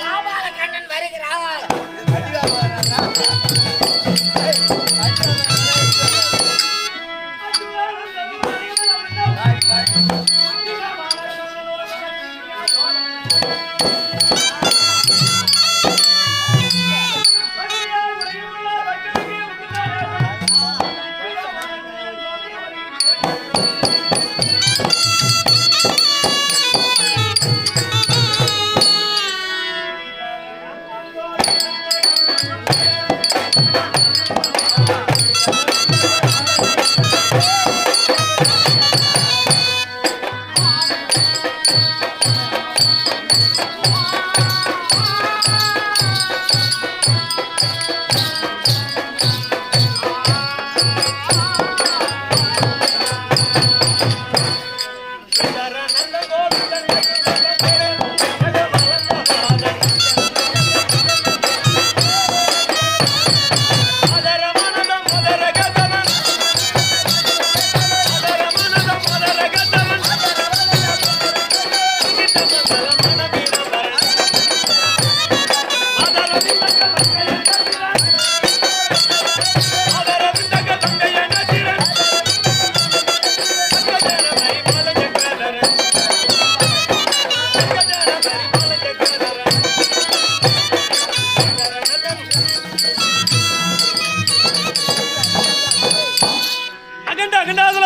கோபால வருகிறார்.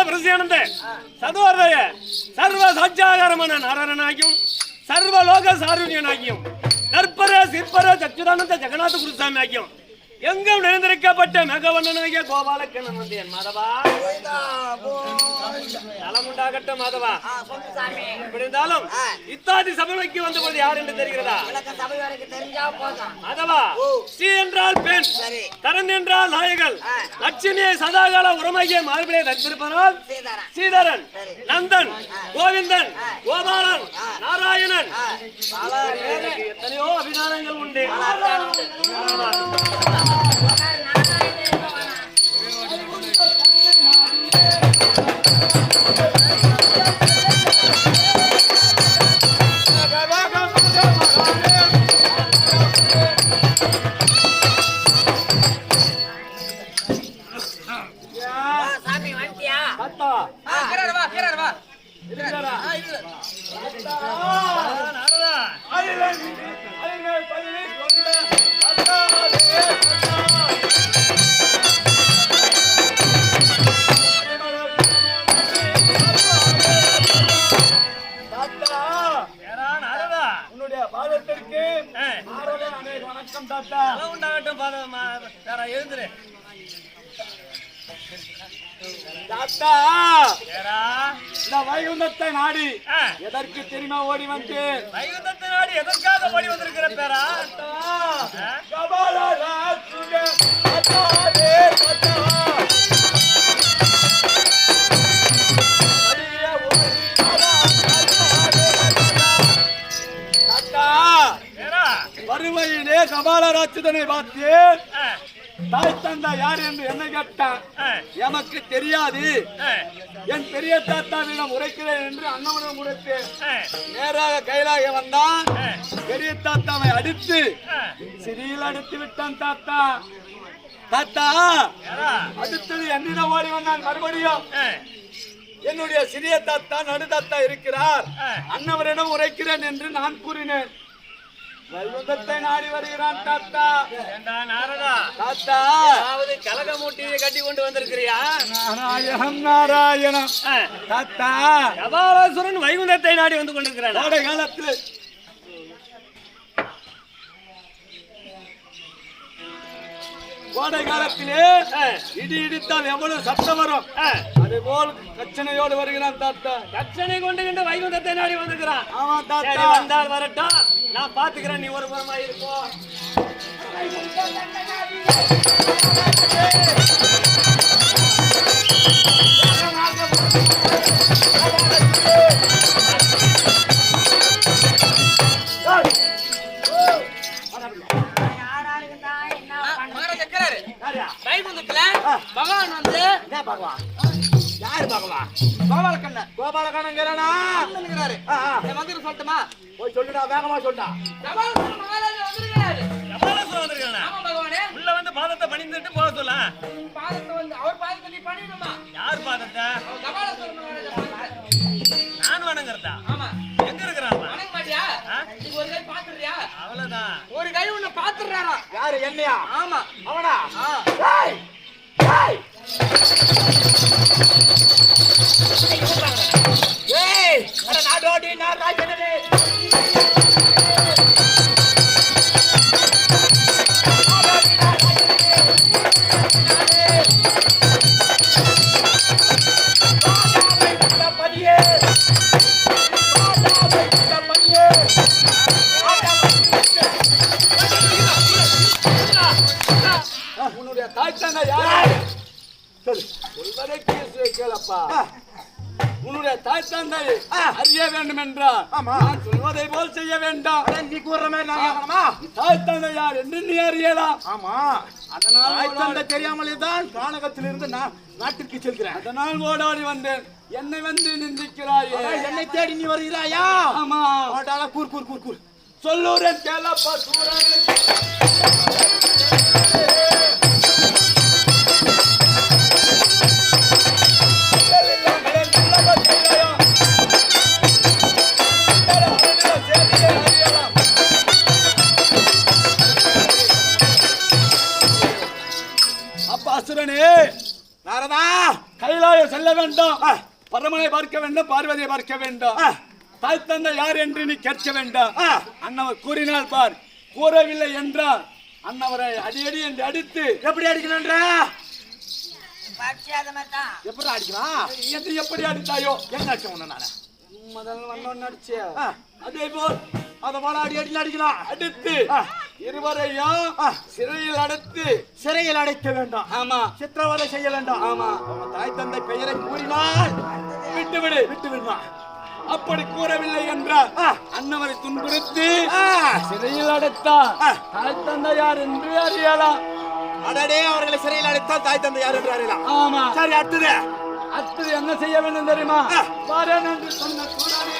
பிரசியானந்த சதுவர்தய சர்வ சாட்சாகாரமான நாராயணனாகியும் சர்வலோக சாருண்யனாகியும் நற்பர சிற்பர சச்சுதானந்த ஜெகநாத குருசாமி ஆகியும் எங்கும் நிறைந்திருக்கப்பட்ட மெகவண்ணனாகிய கோபாலக்கண்ணன் வந்து என் மாதவா. நலமுண்டாகட்டும் மாதவா. இப்படி இருந்தாலும் இத்தாதி சபைக்கு வந்தபோது யார் என்று தெரிகிறதா? மாதவா ஸ்ரீ என்றால் பெண் தரன் என்றால் நாயகல். லட்சுமியை சதாகால உரமாகிய மார்பிலே தரித்திருப்பதால் சரி. நந்தன் கோவிந்தன். கோபாலன் நாராயணன். எத்தனையோ அபிதானங்கள் உண்டு. やった! வணக்கம் தாத்தா நலம் உண்டாகட்டும் பாத- மா- வேற எழுந்துரு. தாத்தா ஏறா. இந்த வைகுந்தத்தை நாடி எதற்கு தெரியுமா ஓடி வந்து? வைகுந்தத்து நாடு எதற்காக ஓடி வந்திருக்கிற பேரா? ஆ? கபாலராட்சுதனை பார்த்து தாய் தந்தா யார் என்று என்ன கேட்டான். எமக்கு தெரியாது. என் பெரிய தாத்தாவிடம் உரைக்கிறேன் என்று அண்ணனிடம் உரைத்து நேராக கைலாக வந்தான். பெரிய தாத்தாவை அடித்து. சிறியில் அடித்து விட்டான் தாத்தா. தாத்தா. அடுத்தது என்னிடம் ஓடி வந்தான். மறுபடியும் என்னுடைய சிறிய தாத்தா நடு தாத்தா இருக்கிறார். ஆ. அன்னவரிடம் உரைக்கிறேன் என்று நான் கூறினேன். வைகுந்தத்தை நாடி வருகிறான் தாத்தா. நாரதா? தாத்தா. அதாவது கலக மூட்டியை கட்டி கொண்டு வந்திருக்கிறியா? நாராயணம் நாராயணம். தாத்தா. கபாலசுரன் வைகுந்தத்தை நாடி வந்து கொண்டிருக்கிறான்? கோடை காலத்தில் கோடை காலத்திலே இடி இடித்தால் எவ்வளவு சத்தம் வரும்? அதுபோல் கச்சனையோடு வருகிறான் தாத்தா. கச்சனை கொண்டு வைகுந்தத்தை நாடி வந்திருக்கிறான். ஆமா தாத்தா. வந்தால் வரட்டும். நான் பாத்துக்கிறேன் நீ ஒரு புறமா? வைகுந்தத்துல பகவான் வந்து என்ன பகவான்? யாரு பகவான் கோபாலக்கண்ணன் ஆ, ஆ. என் மந்திரம் சொல்லட்டுமா? போய் சொல்லுடா வேகமா சொல்லுடா. உள்ள வந்து பாதத்தை பணிந்துட்டு போக சொல்ல. பாதத்தை வந்து அவர் பாதத்தை நீ பண்ணிடணுமா யார் பாதத்தை. நான் வணங்குறதா? ஆமா. எங்க இருக்கிறான் வணங்க மாட்டியா? ஒரு கை பாத்துறியா அவ்வளவுதான். ஒரு கை உன்னை பாத்துறாரா யாரு என்னையா? ஆமா. அவனா. ஏய்! ஏய்! ஏய் அட நாடோடி நான் ராஜனே. உன்னுடைய தாய் தந்தை யாரு? சொல்வதை கேளு- கேளப்பா உன்னுடைய தாய் தந்தை அறிய வேண்டும் என்றால். நான் சொல்வதை போல் செய்ய வேண்டாம். நீ கூறுற மாதிரி தாய் தந்தை யார் என்று நீ அறியலாம் ஆமா. அதனால் தாய் தந்தை ஓடாடி- தெரியாமலே தான் கானகத்திலிருந்து நான் நாட்டிற்கு செல்கிறேன். அதனால் ஓடாடி வந்தேன். என்னை வந்து நிந்திக்கிறாயே. என்னை தேடி நீ வருகிறாயா? ஆமா. ஓட்டாளா கூர் கூர் கூர் கூர் சொல்லூரன் கேளப்பா சூரன் அசுரனே நாரதா! கைலாயம் செல்ல வேண்டாம். பரமனை பார்க்க வேண்டும் பார்வதியை பார்க்க வேண்டாம். தாய் தந்தை யார் என்று நீ கேட்க வேண்டாம். அண்ணவர் கூறினால் பார். கூறவில்லை என்றால் அண்ணவரை அடியடி என்று அடித்து. எப்படி அடிக்கணும்ன்ற? எப்படி அடிக்கலாம்? என்று எப்படி அடித்தாயோ? என்ன அடிச்ச உன்ன நானு? முதல் வந்தோன்னு அடிச்சிய? ஆ. அதே போல் அத போல அடி அடியில் அடிக்கலாம் அடித்து. இருவரையும். சிறையில் அடைத்து சிறையில் அடைக்க வேண்டாம் ஆமா சித்திரவதை செய்ய வேண்டாம் ஆமா. உங்க தாய் தந்தை பெயரை கூறினால் விட்டு விடு விட்டு விடுவான் அப்படி கூறவில்லை என்றால். அண்ணவரை துன்புறுத்தி. சிறையில் அடைத்தார். தாய் தந்தை யார் என்று அறியலாம் அடடே அவர்களை சிறையில் அடைத்தால் தாய் தந்தை யார் என்று அறியலாம் ஆமா சரி அடுத்தது அடுத்தது என்ன செய்ய வேண்டும் தெரியுமா. வரேன் என்று சொன்ன சூடானே.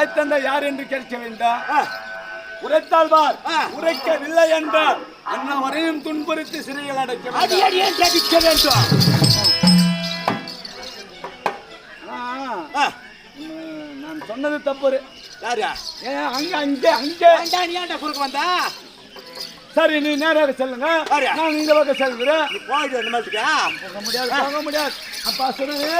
தாய் தந்தை யார் என்று கேட்க வேண்டாம். உரைத்தால் பார். உரைக்கவில்லை என்றால் அண்ணவரையும் துன்புறுத்தி சிறையில் அடைக்க அடி வேண்டும்? நான் சொன்னது தப்பு யாரு? ஏன் அங்க அங்கே அங்கே. ஏன்டா குறுக்க வந்தா? சரி நீ நேராக செல்லுங்க. நான் இந்த பக்கம் செல்கிறேன். நீ போயிடு அந்த மாதிரிக்கா போக முடியாது போக முடியாது. அப்பா சொல்லுது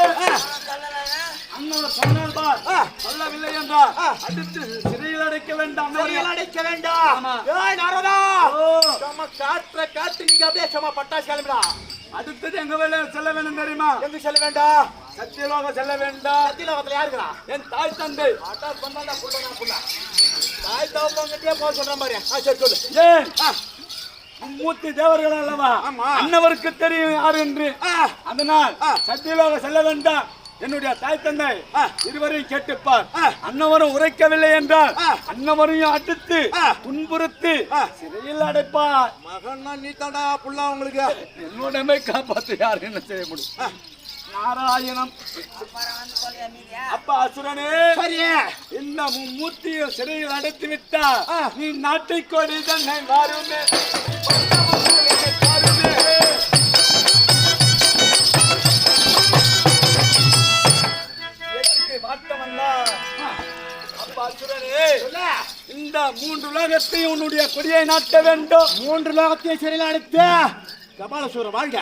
அண்ணவர் சொன்னால் பார். சொல்லவில்லை என்றால். அடுத்து சிறையில் அடைக்க வேண்டாம். சிறையில் அடைக்க வேண்டாம். ஏய் நாரதா. ஓ, சும்மா காற்ற காத்து நீங்க அப்படியே சும்மா பட்டாசு கிளம்பிடா. அடுத்தது எங்க வேலை செல்ல வேண்டும் தெரியுமா? எங்க செல்ல வேண்டாம் சத்தியலோகம் செல்ல வேண்டாம் சத்தியலோகத்துல யாருக்குறா என் தாய் தந்தை. அட்டாஸ் பண்ணா புள்ளனா புள்ள தாய் தவப்பங்கிட்டே போக சொல்ற மாதிரி ஆ சரி சொல்லு. ஏன் ஆ, மூர்த்தி தேவர்கள் அல்லவா? ஆமா. அன்னவருக்கு தெரியும் யார் என்று. அதனால். சத்தியலோக செல்ல வேண்டாம். என்னுடைய தாய் தந்தை. இருவரையும் கேட்டுப்பார். அன்னவரும் உரைக்கவில்லை என்றால். அன்னவரையும் அடித்து. துன்புறுத்தி. சிறையில் அடைப்பார் மகன்னா நீ தாண்டா புள்ள உங்களுக்கு என்னுடமை காப்பாற்ற யார் என்ன செய்ய முடியும் நாராயணம் அப்பா அசுரனே சரி இந்த மூர்த்தியை சிறையில் அடைத்து விட்டார் நீ நாட்டை கொடி தன்னை வாருமே வாருமே. இந்த மூன்று உலகத்தையும் உன்னுடைய கொடியை நாட்ட வேண்டும். மூன்று லோகத்தை சிறையில் அடைத்து கபாலசூர வாழ்க.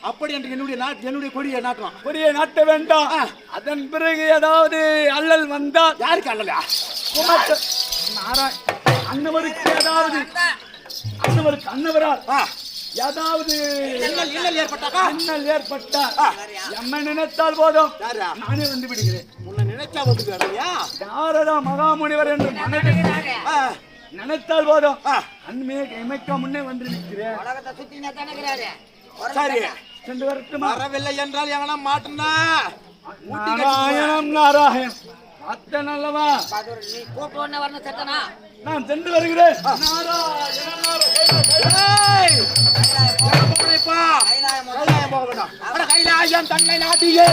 அப்படி என்று என்னுடைய நாட்டு என்னுடைய கொடியை நாட்டலாம் கொடியை நாட்ட வேண்டாம். அதன் பிறகு ஏதாவது அல்லல் வந்தால் யாருக்கு அல்லலையா குமத்த- நாராய் அன்னவருக்கு ஏதாவது அன்னவருக்கு அன்னவரால் ஆ, ஏதாவது இன்னல் ஏற்பட்டாக்கா? இன்னல் ஏற்பட்டால் எம்மை நினைத்தால் போதும். நானே வந்து விடுகிறேன். உன்னை நினைச்சா வந்து வேலையா நாரதா மகாமுனிவர் என்று நினைத்தால் போதும். அண்மையே இமைக்க முன்னே வந்து நிற்கிறேன். சரி சென்று வரட்டுமா? வரவில்லை என்றால் எங்கன்னா மாட்டுனா? நாராயணம் நாராயணம். அத்தை நல்லவா அது ஒரு நீ கூப்பிட்டு வரணும் சட்டனா நான் சென்று வருகிறேன் கைலாயம் தன்னை நாட்டியே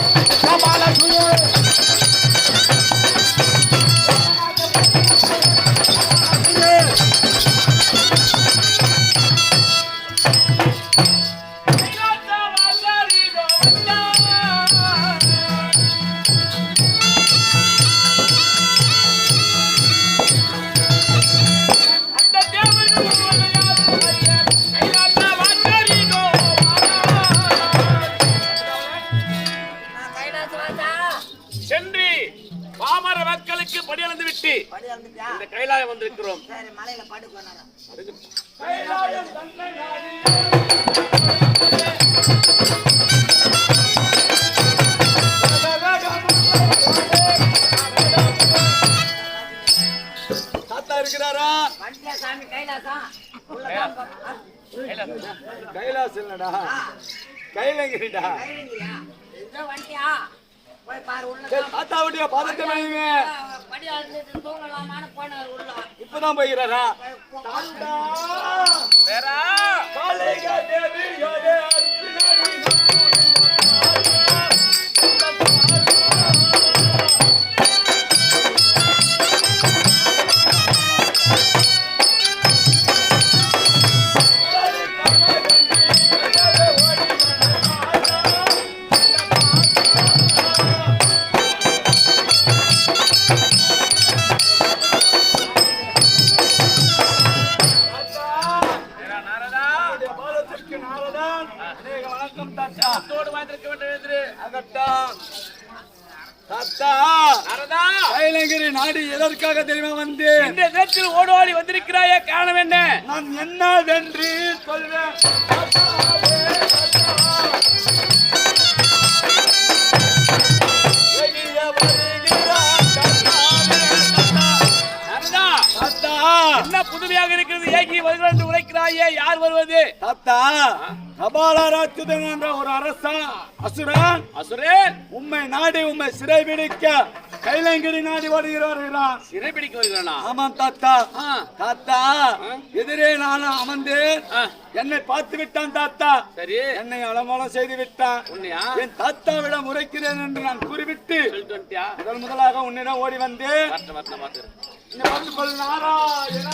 தூங்கலாமான்னு போனார் உள்ள. இப்பதான் போகிறாரா வேறா! காளிகா தேவி யோகே அர்ஜுனடி வேறா வருவது தாத்தா கபாலராட்சுதன் என்ற ஒரு அரசன் அசுரன் அசுரேன் உம்மை நாடி உம்மை சிறை பிடிக்க கைலங்கிரி நாடி வருகிறார்களாம் சிறை பிடிக்க வருகிறானா? ஆமாம் தாத்தா. தாத்தா எதிரே நான் அமர்ந்தேன். ஆ. என்னை பார்த்து விட்டான் தாத்தா. சரி. என்னை அலமலம் செய்து விட்டான் உன்னையா? என் தாத்தாவிடம் உரைக்கிறேன் என்று நான் கூறிவிட்டு முதல் முதலாக உன்னிடம் ஓடி வந்து நாராயணா,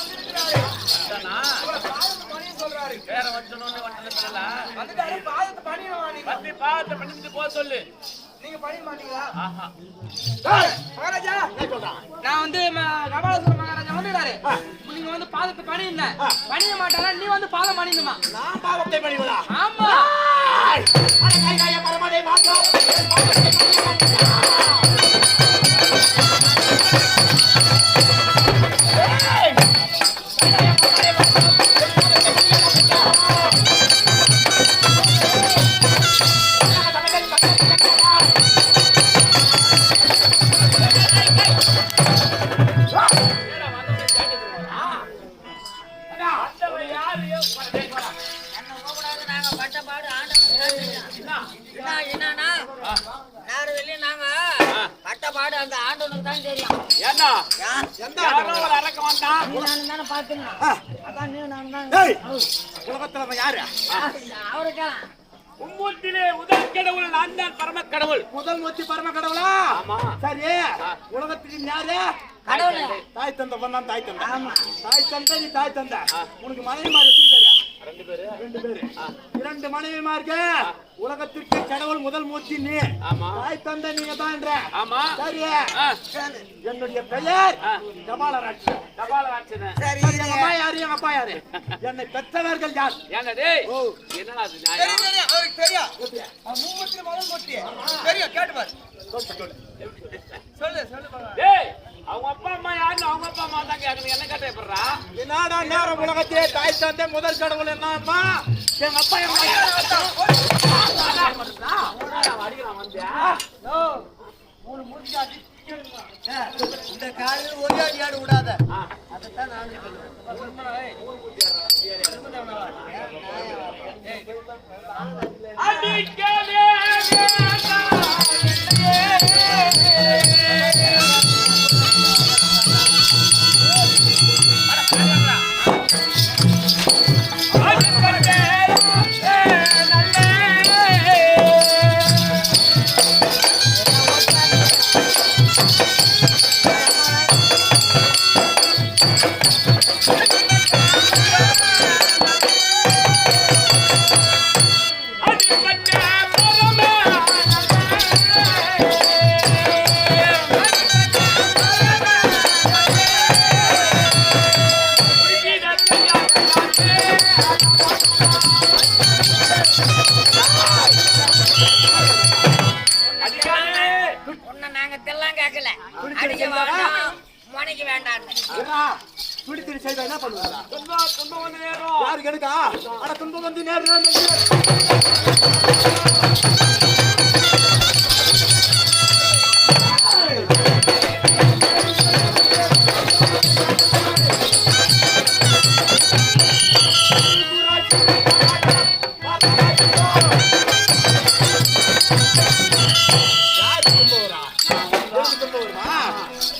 வேற வட்டல சொல்லல வந்துட்டாரு பாதத்தை பண்ணிடுவான் நீங்க. பத்தி பாவத்தை பண்ணிட்டு போக சொல்லு. நீங்க பண்ணிட மாட்டீங்களா? ஆஹா! மகாராஜா? நான் வந்து ம- கபாலசுர மகாராஜா வந்துட்டாரு. நீங்க வந்து பாதத்தை பண்ணிருந்தேன் பண்ணிட மாட்டாரா நீ வந்து பாதம் பண்ணிடுமா நான் பாவத்தை பண்ணிவிடா. ஆமா. மாற்றோம். தாய் தந்த. பண்ணான் தாய் தந்த. ஆமா. தாய் தந்த நீ தாய் தந்த. உனக்கு மனைவி மாதிரி எத்தனை பேரு? ரெண்டு பேரு. ரெண்டு பேரு. இரண்டு மனைவிமார்கள் உலகத்திற்கு கடவுள் முதல் மூர்த்தி நீ. ஆமா. தாய் தந்தை நீங்க தான் என்ற. ஆமா. சரி. என்னுடைய பெயர். கபாலராட்சி தபால வாட்சன சரி எங்க அம்மா யாரு? எங்க அப்பா யாரு? என்னை பெற்றவர்கள் யார்? ஓ. என்னடா அது தெரியும் நியாயம் தெரியும். அவருக்கு முதல் தெரியும் கேட்டு பாரு. சொல்லு சொல்லு. டேய். அவங்க அப்பா அம்மா யாருன்னு அவங்க அப்பா அம்மா தான் கேட்கணும் என்ன கேட்ட எப்படிடா என்னடா நேரம் உலகத்திலே தாய் தந்தை முதல் கடவுள் என்ன அம்மா எங்க அப்பா அம்மா? அடிக்கிறான் வந்தியா இந்த காலையில் ஒரு அடி ஆடு விடாத. அதைத்தான் நானும் சொல்லுவேன்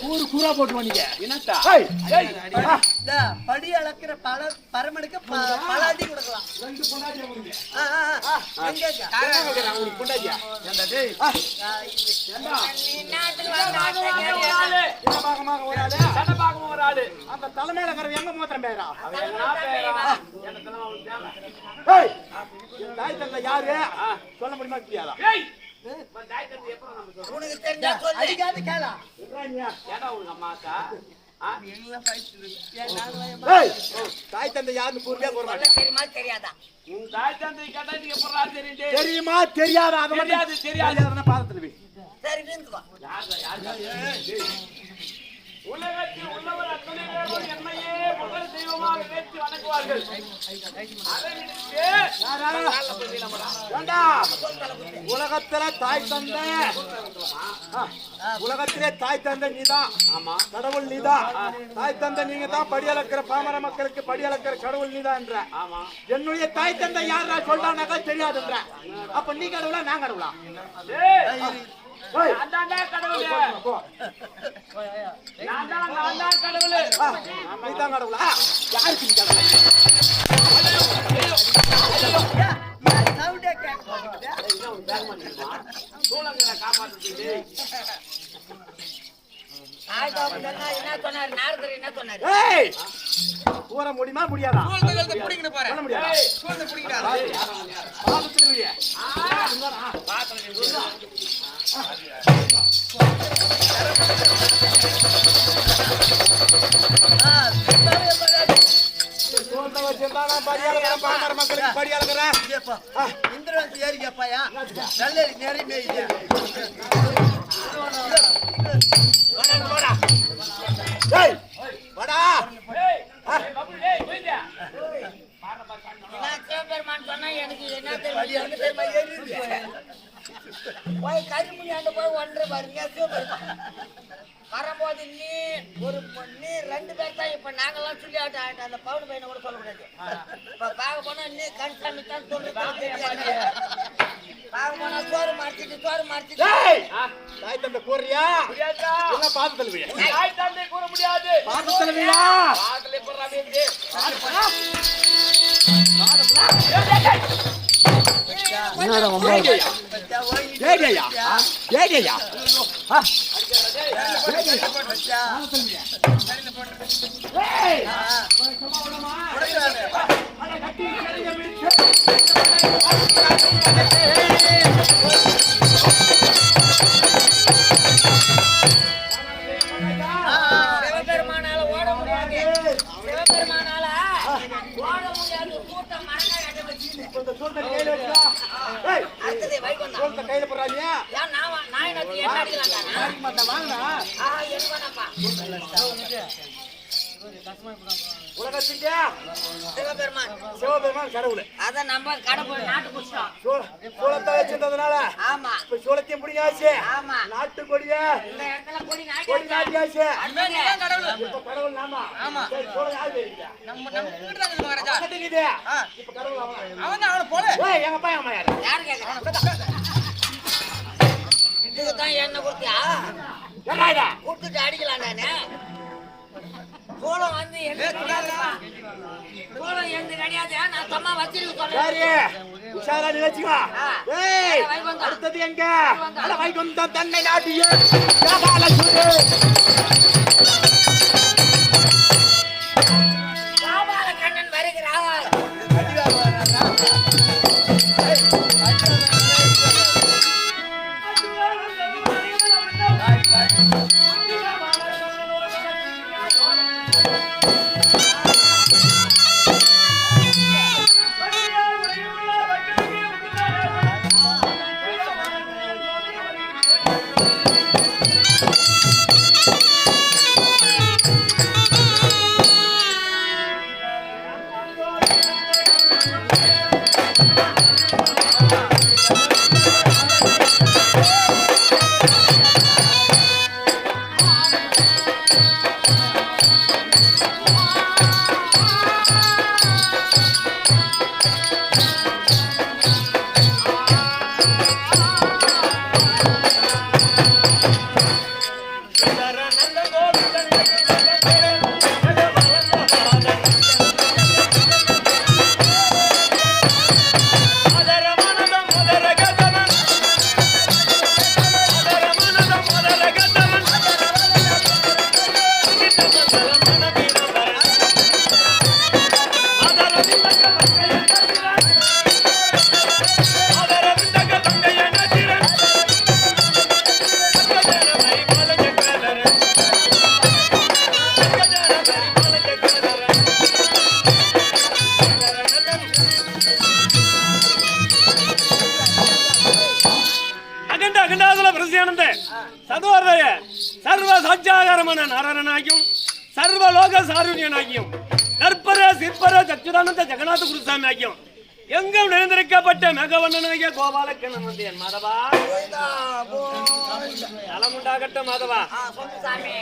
ஊரு போட்டு வந்தீங்க என்னத்தா? படி அளக்கிற பல பரமனுக்கு கொடுக்கலாம். ரெண்டு பொண்டாட்டியை கொடுங்க. பொண்டாட்டியா? ஏண்டா டேய், ஏண்டா, பாகமாக ஒரு ஆளு, சண்டை ஒரு ஆளு. அந்த தலைமையில இருக்கிற எங்க மூத்திரம் பேரா? அவன் என்ன பேரா? எனக்கு அவனுக்கு தேவை. ஏய், இந்த தாய் தந்தை யாரு? சொல்ல முடியுமா உனக்கு தெரிஞ்சா சொல்லு. அடிக்காத கேளா. ஏடா உங்க அம்மாக்கா ஆ? தாய் தந்தை யாருன்னு கூறியா கூற தெரியுமா தெரியாதா உன் தாய் தந்தை கேட்டா நீங்க எப்படா தெரியும் தெரியுமா தெரியாதா அது தெரியாது, தெரியாது. பாதத்துல சரி நின்றுக்கோ உலகத்தில் உள்ளவர் அத்தனை பேரும் என்னையே முதல் தெய்வமாக நினைத்து வணங்குவார்கள். அதை விடுத்து யாரா? ஏண்டா, உலகத்துல தாய் தந்தை. உலகத்திலே தாய் தந்தை நீதான். ஆமா. கடவுள் நீதான். தாய் தந்தை நீங்க தான் படி அளக்கிற பாமர மக்களுக்கு படி அளக்கிற கடவுள் நீதான் ஆமா. என்னுடைய தாய் தந்தை யாரா சொல்றானாக்கா தெரியாதுன்ற. அப்ப நீ கடவுளா நான் கடவுளா? என்ன சொன்னாரு நாரதர் என்ன சொன்னாரு ஏய் கூற முடியுமா முடியாதா சொல்ல முடியாதா பாதத்துல வை. சோத்தை வச்சிருந்தானா படி அளக்கிற பாமர மக்களுக்கு படி சொன்னா எனக்கு என்ன தெரியும் போய் கருமுனியாண்டு போய் ஒன்று பாருங்க வரும்போது நீ ஒரு நீ ரெண்டு பேர் தான் இப்ப நாங்கெல்லாம் சொல்லி ஆட்ட ஆட்ட அந்த பவுன் பையனை கூட சொல்ல முடியாது. இப்ப பார்க்க போனா நீ கண்சாமி தான் தெரியாது. பார்க்க போனா சோறு மாற்றிட்டு சோறு ஆ தாய் தந்தை கூறியா என்ன தாய் தந்தை கூற முடியாது. பாதத்துல ஏடியா ஏடியா ஏடியா சிவபெருமானால ஓட முடியாது. கையில அடுத்தது வைகுந்தம் சூழ்நிலை கையில போடுறாங்க ஏன் நான் நான் என்ன எனக்கு வேணாப்பா உலகத்துக்கு சிவபெருமான். சிவபெருமான் கடவுள். அத நம்ம கடை போய் நாட்டு சூழ- சூளத்தை வச்சிருந்ததுனால ஆமா. இப்ப சூளத்தையும் பிடிக்காச்சு ஆமா. நாட்டுக்கொடிய இந்த இடத்துல கொடி கொடி நாட்டி நாட்டியாச்சு கடவுள். இப்ப கடவுள் நாமா. சரி, சூளம் யாரு தெரியுதா? நம்ம நம்ம கிட்ட மகாராஜா. இப்ப கடவுள் அவன். அவன் அவனை போல. ஏய், எங்க அப்பா, எங்க அம்மா யாரு? யாரு என்ன கொடுத்தியா? இது? கொடுத்துட்டு அடிக்கலாம் நானு. சோளம் வந்து சோளம் எந்த கிடையாது. நான் தம்மா வச்சிருக்க சரி, சொல்றேன் உஷாரா நீ வச்சுக்கோ. ஆ. ஏய். அடுத்தது எங்க? வைகுந்தம் தன்னை நாட்டிய. சாருண்யனாகியும் சர்வலோக சாருண்யனாகியும் நற்பர சிற்பர சச்சுதானந்த ஜெகநாத குருசாமி ஆகியும் எங்கும் நிறைந்திருக்கப்பட்ட மெகவண்ணனாகிய கோபாலக்கண்ணன் வந்து என் மாதவா. நலமுண்டாகட்டும் மாதவா.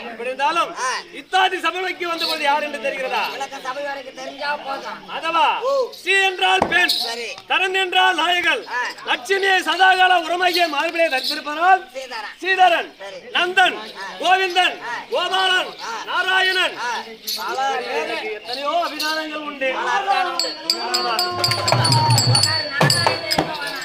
எப்படி இருந்தாலும் இத்தாதி சபைக்கு வந்தபோது யார் என்று தெரிகிறதா? மாதவா ஸ்ரீ என்றால் பெண் கரன் என்றால் நாயகல் ஆ. லட்சுமியை சதாகால உரமாகிய மார்பிலே தரித்திருப்பதால் சீதாரன். நந்தன் கோவிந்தன். கோபாலன். நாராயணன். எத்தனையோ அபிதானங்கள் உண்டு. உட்காரு, நாராயணன் இருப்பவனா.